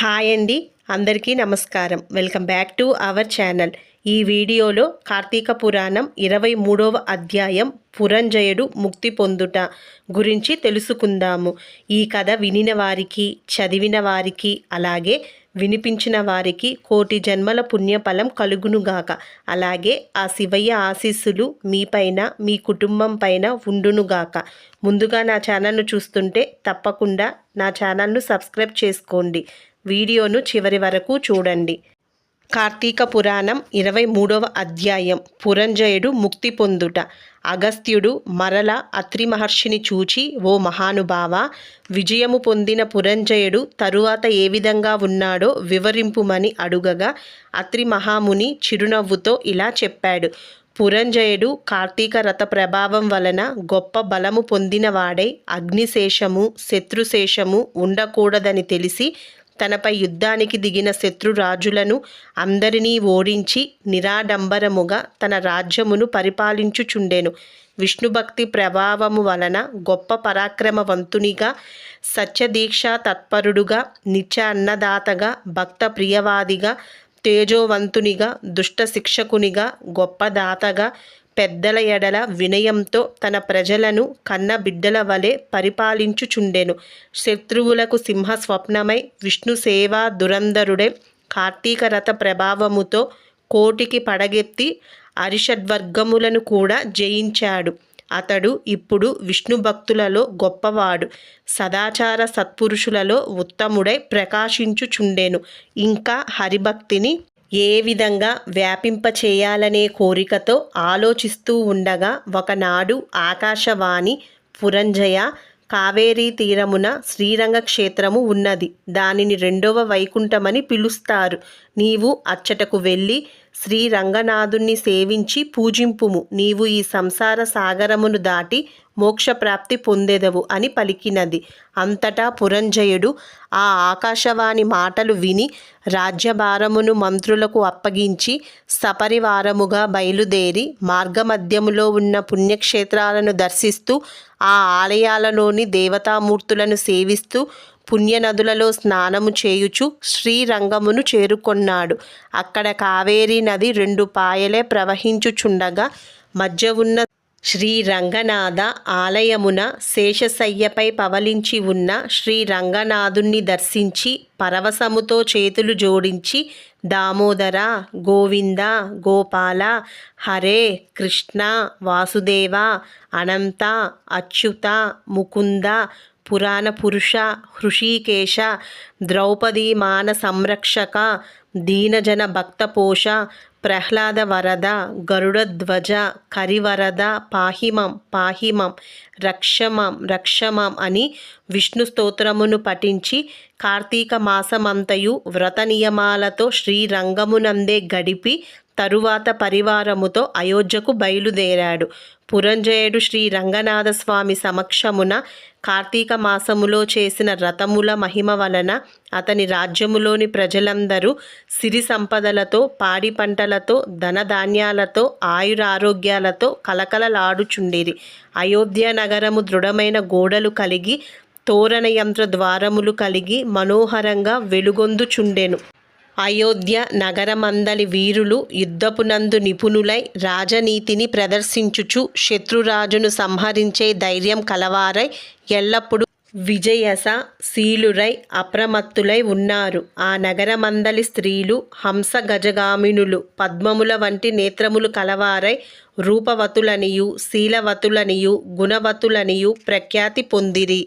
Hi అండి. అందరికీ నమస్కారం. Welcome back to our channel. ఈ వీడియోలో కార్తీక పురాణం ఇరవై మూడవ అధ్యాయం పురంజయుడు ముక్తి పొందుట గురించి తెలుసుకుందాము. ఈ కథ వినిన వారికి చదివిన వారికి అలాగే వినిపించిన వారికి కోటి జన్మల పుణ్యఫలం కలుగునుగాక. అలాగే ఆ శివయ్య ఆశీస్సులు మీపైన మీ కుటుంబం పైన ఉండునుగాక. ముందుగా నా ఛానల్ను చూస్తుంటే తప్పకుండా నా ఛానల్ను సబ్స్క్రైబ్ చేసుకోండి. వీడియోను చివరి వరకు చూడండి. కార్తీక పురాణం ఇరవై మూడవ అధ్యాయం. పురంజయుడు ముక్తి పొందుట. అగస్త్యుడు మరల అత్రి మహర్షిని చూచి ఓ మహానుభావ విజయము పొందిన పురంజయుడు తరువాత ఏ విధంగా ఉన్నాడో వివరింపుమని అడుగగా అత్రి మహాముని చిరునవ్వుతో ఇలా చెప్పాడు. పురంజయుడు కార్తీక రథ ప్రభావం వలన గొప్ప బలము పొందినవాడై అగ్నిశేషము శత్రుశేషము ఉండకూడదని తెలిసి తనపై యుద్ధానికి దిగిన శత్రురాజులను అందరినీ ఓడించి నిరాడంబరముగా తన రాజ్యమును పరిపాలించుచుండెను. విష్ణుభక్తి ప్రభావము వలన గొప్ప పరాక్రమవంతునిగా సత్యదీక్షా తత్పరుడుగా నిత్య అన్నదాతగా భక్త ప్రియవాదిగా తేజోవంతునిగా దుష్ట శిక్షకునిగా గొప్ప దాతగా పెద్దల ఎడల వినయంతో తన ప్రజలను కన్న బిడ్డల వలె పరిపాలించుచుండెను. శత్రువులకు సింహ స్వప్నమై విష్ణు సేవా దురంధరుడే కార్తీక రథ ప్రభావముతో కోటికి పడగెత్తి అరిషడ్వర్గములను కూడా జయించాడు. అతడు ఇప్పుడు విష్ణు భక్తులలో గొప్పవాడు. సదాచార సత్పురుషులలో ఉత్తముడై ప్రకాశించుచుండెను. ఇంకా హరిభక్తిని ఏ విధంగా వ్యాపింపచేయాలనే కోరికతో ఆలోచిస్తూ ఉండగా ఒకనాడు ఆకాశవాణి పురంజయ కావేరీ తీరమున శ్రీరంగ క్షేత్రము ఉన్నది. దానిని రెండవ వైకుంఠమని పిలుస్తారు. నీవు అచ్చటకు వెళ్ళి శ్రీ రంగనాథుణ్ణి సేవించి పూజింపుము. నీవు ఈ సంసార సాగరమును దాటి మోక్షప్రాప్తి పొందెదవు అని పలికినది. అంతటా పురంజయుడు ఆ ఆకాశవాణి మాటలు విని రాజ్యభారమును మంత్రులకు అప్పగించి సపరివారముగా బయలుదేరి మార్గమధ్యములో ఉన్న పుణ్యక్షేత్రాలను దర్శిస్తూ ఆ ఆలయాలలోని దేవతామూర్తులను సేవిస్తూ పుణ్యనదులలో స్నానము చేయుచు శ్రీరంగమును చేరుకొన్నాడు. అక్కడ కావేరీ నది రెండు పాయలే ప్రవహించుచుండగా మధ్య ఉన్న శ్రీ రంగనాథ ఆలయమున శేషశయ్యపై పవలించి ఉన్న శ్రీ రంగనాథుణ్ణి దర్శించి పరవశముతో చేతులు జోడించి దామోదర గోవింద గోపాల హరే కృష్ణ వాసుదేవ అనంత అచ్యుత ముకుంద పురాణ పురుష హృషీకేశ ద్రౌపదీ మాన సంరక్షక దీనజన భక్తపోష ప్రహ్లాద వరద గరుడధ్వజ కరివరద పాహిమం పాహిమం రక్షమం రక్షమం అని విష్ణు స్తోత్రమును పఠించి కార్తీక మాసమంతయు వ్రత నియమాలతో శ్రీరంగమునందే గడిపి తరువాత పరివారముతో అయోధ్యకు బయలుదేరాడు. పురంజయుడు శ్రీ రంగనాథ స్వామి సమక్షమున కార్తీక మాసములో చేసిన రథముల మహిమ వలన అతని రాజ్యములోని ప్రజలందరూ సిరి సంపదలతో పాడి పంటలతో ధనధాన్యాలతో ఆయురారోగ్యాలతో కలకలలాడుచుండిరి. అయోధ్య నగరము దృఢమైన గోడలు కలిగి తోరణ యంత్ర ద్వారములు కలిగి మనోహరంగా వెలుగొందుచుండెను. అయోధ్య నగరమందలి వీరులు యుద్ధపునందు నిపుణులై రాజనీతిని ప్రదర్శించుచు శత్రురాజును సంహరించే ధైర్యం కలవారై ఎల్లప్పుడూ విజయస శీలురై అప్రమత్తులై ఉన్నారు. ఆ నగరమందలి స్త్రీలు హంస గజగామినులు పద్మముల వంటి నేత్రములు కలవారై రూపవతులనియు శీలవతులనియు గుణవతులనియు ప్రఖ్యాతి పొందిరి.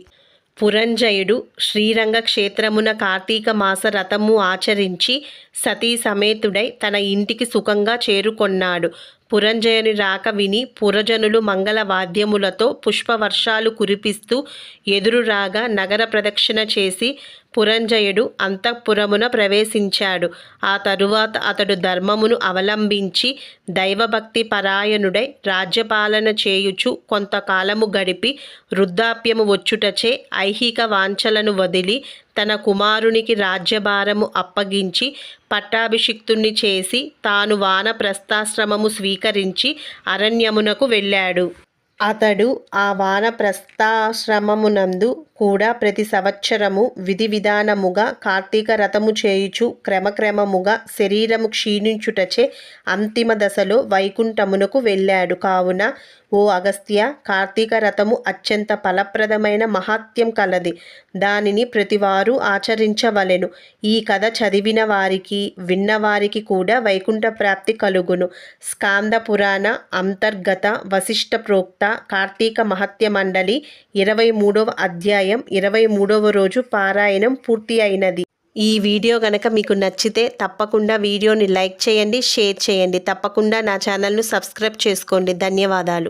పురంజయుడు శ్రీరంగ క్షేత్రమున కార్తీక మాస రథము ఆచరించి సతీ సమేతుడై తన ఇంటికి సుఖంగా చేరుకొన్నాడు. పురంజయుని రాక విని పురజనులు మంగళ వాద్యములతో పుష్పవర్షాలు కురిపిస్తూ ఎదురురాగా నగర ప్రదక్షిణ చేసి పురంజయుడు అంతఃపురమున ప్రవేశించాడు. ఆ తరువాత అతడు ధర్మమును అవలంబించి దైవభక్తి పరాయణుడై రాజ్యపాలన చేయుచు కొంతకాలము గడిపి వృద్ధాప్యము వచ్చుటచే ఐహిక వాంఛలను వదిలి తన కుమారునికి రాజ్యభారము అప్పగించి పట్టాభిషిక్తుణ్ణి చేసి తాను వానప్రస్థాశ్రమము స్వీకరించి అరణ్యమునకు వెళ్ళాడు. అతడు ఆ వానప్రస్థాశ్రమమునందు కూడా ప్రతి సంవత్సరము విధి విధానముగా కార్తీక రథము చేయుచు క్రమక్రమముగా శరీరము క్షీణించుటచే అంతిమ దశలో వైకుంఠమునకు వెళ్ళాడు. కావున ఓ అగస్త్య కార్తీక రథము అత్యంత ఫలప్రదమైన మహాత్యం కలది. దానిని ప్రతివారు ఆచరించవలెను. ఈ కథ చదివిన వారికి విన్నవారికి కూడా వైకుంఠ ప్రాప్తి కలుగును. స్కాంద పురాణ అంతర్గత వశిష్ట ప్రోక్త కార్తీక మహత్య మండలి ఇరవై మూడవ అధ్యాయం అధ్యాయం ఇరవై మూడవ రోజు పారాయణం పూర్తి అయినది. ఈ వీడియో కనుక మీకు నచ్చితే తప్పకుండా వీడియోని లైక్ చేయండి షేర్ చేయండి. తప్పకుండా నా ఛానల్ను సబ్స్క్రైబ్ చేసుకోండి. ధన్యవాదాలు.